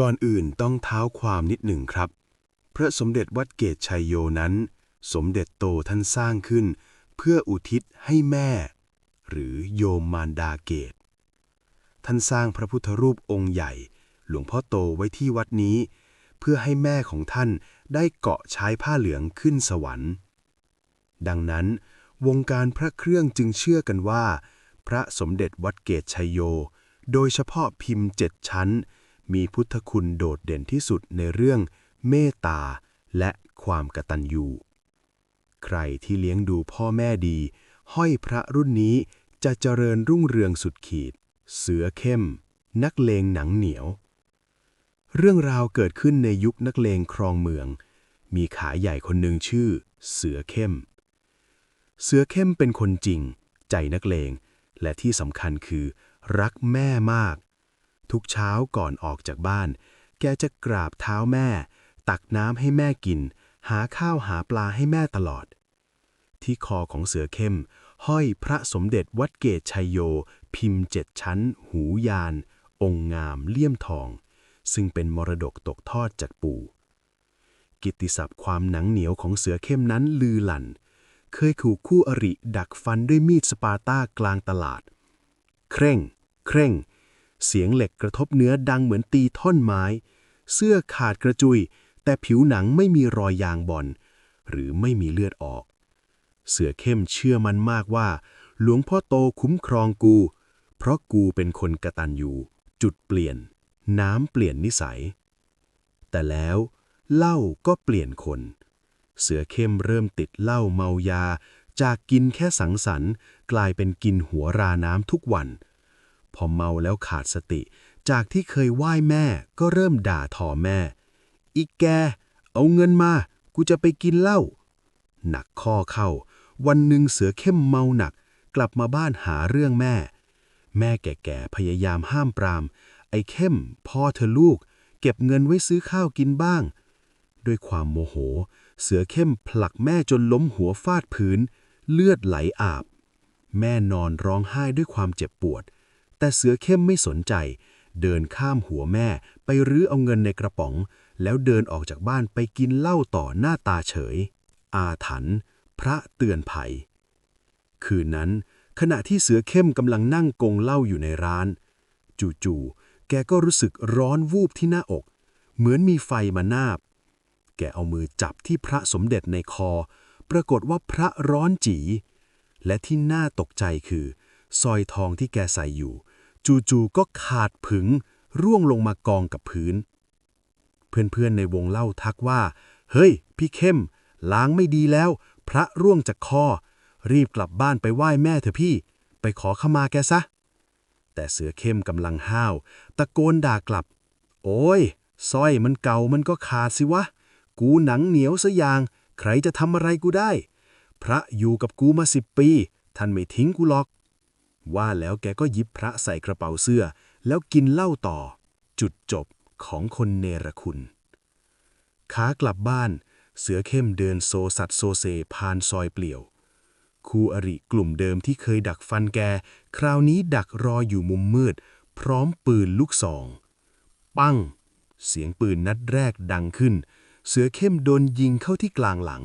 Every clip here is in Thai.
ก่อนอื่นต้องเท้าความนิดหนึ่งครับ พระสมเด็จวัดเกตชัยโยนั้น สมเด็จโตท่านสร้างขึ้น เพื่ออุทิศให้แม่ หรือโยมมารดาเกต ท่านสร้างพระพุทธรูปองค์ใหญ่ หลวงพ่อโตไว้ที่วัดนี้ เพื่อให้แม่ของท่านได้เกาะใช้ผ้าเหลืองขึ้นสวรรค์ ดังนั้น วงการพระเครื่องจึงเชื่อกันว่า พระสมเด็จวัดเกตชัยโย โดยเฉพาะพิมพ์เจ็ดชั้น มีพุทธคุณโดดเด่นที่สุดในเรื่องเมตตาและความกตัญญู ใครที่เลี้ยงดูพ่อแม่ดี ห้อยพระรุ่นนี้จะเจริญรุ่งเรืองสุดขีด เสือเข้ม นักเลงหนังเหนียว เรื่องราวเกิดขึ้นในยุคนักเลงครองเมือง มีขาใหญ่คนหนึ่งชื่อ เสือเข้ม เสือเข้มเป็นคนจริง ใจนักเลง และที่สำคัญคือ รักแม่มาก ทุกเช้าก่อนออกจากบ้าน แกจะกราบเท้าแม่ ตักน้ำให้แม่กิน หาข้าวหาปลาให้แม่ตลอด ที่คอของเสือเข้ม ห้อยพระสมเด็จวัดเกตชัยโย พิมพ์เจ็ดชั้น หูยาน องค์งามเลี่ยมทอง ซึ่งเป็นมรดกตกทอดจากปู่ กิตติศัพท์ความหนังเหนียวของเสือเข้มนั้นลือหลั่น เคยถูกคู่อริดักฟันด้วยมีดสปาร์ตากลางตลาด เคร่ง เคร่ง เสียงเหล็กกระทบเนื้อดังเหมือนตีท่อนไม้ เสื้อขาดกระจุย แต่ผิวหนังไม่มีรอยยางบอลหรือไม่มีเลือดออก เสือเข้มเชื่อมันมากว่า หลวงพ่อโตคุ้มครองกู เพราะกูเป็นคนกระตันอยู่ จุดเปลี่ยน น้ำเปลี่ยนนิสัย แต่แล้วเหล้าก็เปลี่ยนคน เสือเข้มเริ่มติดเหล้าเมายา จากกินแค่สังสรรค์ กลายเป็นกินหัวราน้ำทุกวัน พอเมาแล้วขาดสติ จากที่เคยไหว้แม่ก็เริ่มด่าทอแม่ อีกแก เอาเงินมา กูจะไปกินเหล้า หนักข้อเข้า วันหนึ่งเสือเข้มเมาหนัก กลับมาบ้านหาเรื่องแม่ แม่แก่ๆพยายามห้ามปราม ไอ้เข้มพ่อเธอลูก เก็บเงินไว้ซื้อข้าวกินบ้าง ด้วยความโมโห เสือเข้มผลักแม่จนล้มหัวฟาดพื้น เลือดไหลอาบ แม่นอนร้องไห้ด้วยความเจ็บปวด แต่เสือเข้มไม่สนใจ เดินข้ามหัวแม่ไปรื้อเอาเงินในกระป๋อง แล้วเดินออกจากบ้านไปกินเหล้าต่อหน้าตาเฉย อาถรรพ์พระเตือนภัย คืนนั้น ขณะที่เสือเข้มกำลังนั่งกงเหล้าอยู่ในร้าน จู่ๆแกก็รู้สึกร้อนวูบที่หน้าอก เหมือนมีไฟมานาบ แกเอามือจับที่พระสมเด็จในคอ ปรากฏว่าพระร้อนจี และที่น่าตกใจคือสร้อยทองที่แกใส่อยู่ จู่ๆก็ขาดผึงร่วงลงมากองกับพื้น เพื่อนๆในวงเล่าทักว่า เฮ้ย พี่เข้ม ล้างไม่ดีแล้ว พระร่วงจากคอ รีบกลับบ้านไปไหว้แม่เถอะพี่ ไปขอขมาแกซะ แต่เสือเข้มกำลังห้าว ตะโกนด่ากลับ โอ้ยสร้อยมันเก่ามันก็ขาดสิวะ กูหนังเหนียวซะอย่าง ใครจะทำอะไรกูได้ พระอยู่กับกูมาสิบปี ท่านไม่ทิ้งกูหรอก ว่าแล้วแกก็ยิบพระใส่กระเป๋าเสื้อ แล้วกินเหล้าต่อ จุดจบของคนเนรคุณ ขากลับบ้าน เสือเข้มเดินโซสัดโซเซผ่านซอยเปลี่ยว คู่อริกลุ่มเดิมที่เคยดักฟันแก คราวนี้ดักรออยู่มุมมืด พร้อมปืนลูกซอง ปั้ง เสียงปืนนัดแรกดังขึ้น เสือเข้มโดนยิงเข้าที่กลางหลัง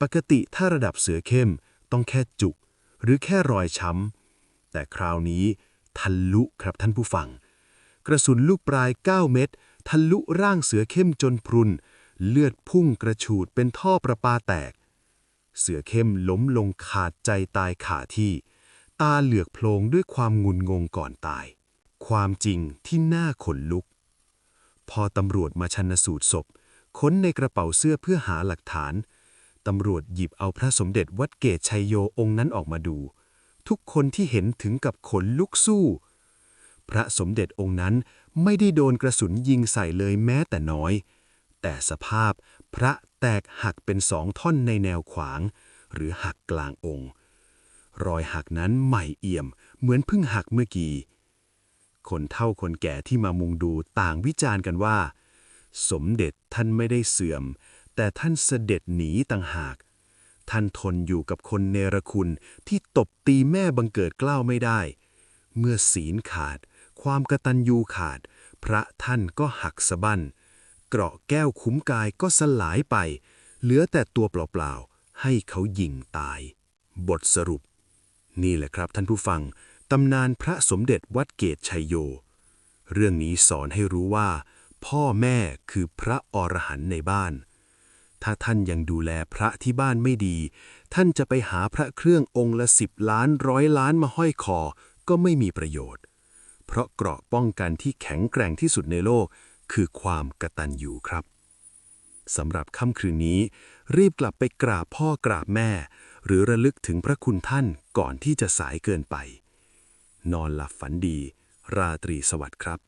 ปกติถ้าระดับเสือเข้มต้องแค่จุก หรือแค่รอยช้ำ แต่คราวนี้ทะลุครับท่านผู้ฟัง กระสุนลูกปลาย 9 เม็ดทะลุร่างเสือเข้มจนพรุน เลือดพุ่งกระฉูดเป็นท่อประปาแตก เสือเข้มล้มลงขาดใจตายขาที่ ตาเหลือกโพลงด้วยความงุนงงก่อนตาย ความจริงที่น่าขนลุก พอตำรวจมาชันสูตรศพ ค้นในกระเป๋าเสื้อเพื่อหาหลักฐาน ตำรวจหยิบเอาพระสมเด็จวัดเกตชัยโยองค์นั้นออกมาดู ทุกคนที่เห็นถึงกับขนลุกสู้ พระสมเด็จองค์นั้นไม่ได้โดนกระสุนยิงใส่เลยแม้แต่น้อย แต่สภาพพระแตกหักเป็นสองท่อนในแนวขวาง หรือหักกลางองค์ รอยหักนั้นใหม่เอี่ยม เหมือนเพิ่งหักเมื่อกี้ คนเฒ่าคนแก่ที่มามุงดูต่างวิจารณ์กันว่า สมเด็จท่านไม่ได้เสื่อม แต่ท่านเสด็จหนีต่างหาก ท่านทนอยู่กับคนเนรคุณที่ตบตีแม่บังเกิดกล้าวไม่ได้ เมื่อศีลขาด ความกระตัญญูขาด พระท่านก็หักสะบั้น เกราะแก้วคุ้มกายก็สลายไป เหลือแต่ตัวเปล่าๆ ให้เขายิงตาย บทสรุป นี่แหละครับท่านผู้ฟัง ตำนานพระสมเด็จวัดเกตชัยโย เรื่องนี้สอนให้รู้ว่า พ่อแม่คือพระอรหันต์ในบ้าน ถ้าท่านยังดูแลพระที่บ้านไม่ดี ท่านจะไปหาพระเครื่ององค์ละสิบล้านร้อยล้านมาห้อยคอ ก็ไม่มีประโยชน์ เพราะเกราะป้องกันที่แข็งแกร่งที่สุดในโลก คือความกตัญญูครับสำหรับค่ำคืนนี้ รีบกลับไปกราบพ่อกราบแม่ หรือระลึกถึงพระคุณท่านก่อนที่จะสายเกินไป นอนหลับฝันดี ราตรีสวัสดิ์ครับ